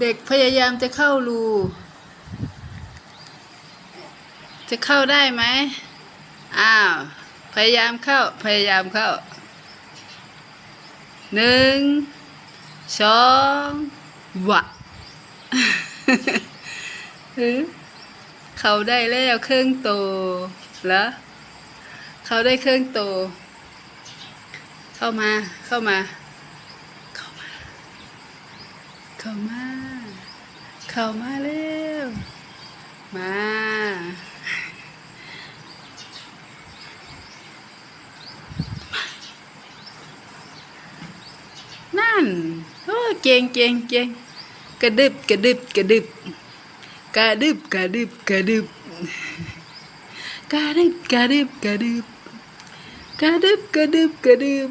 เด็กพยายามจะเข้ารู จะเข้าได้ไหม อ้าว พยายามเข้า พยายามเข้า หนึ่ง สองวะเขาได้แล้วเครื่องโตแล้วเขาได้เครื่องโต เข้ามา เข้ามา เข้ามา เข้ามา เข้ามาเร็ว มา นั่นโอ้เก่งเก่งเก่งกระดึบกระดึบกระดึบกระดึบกระดึบกระดึบกระดึบกระดึบกระดึบกระดึบกระดึบกระดึบ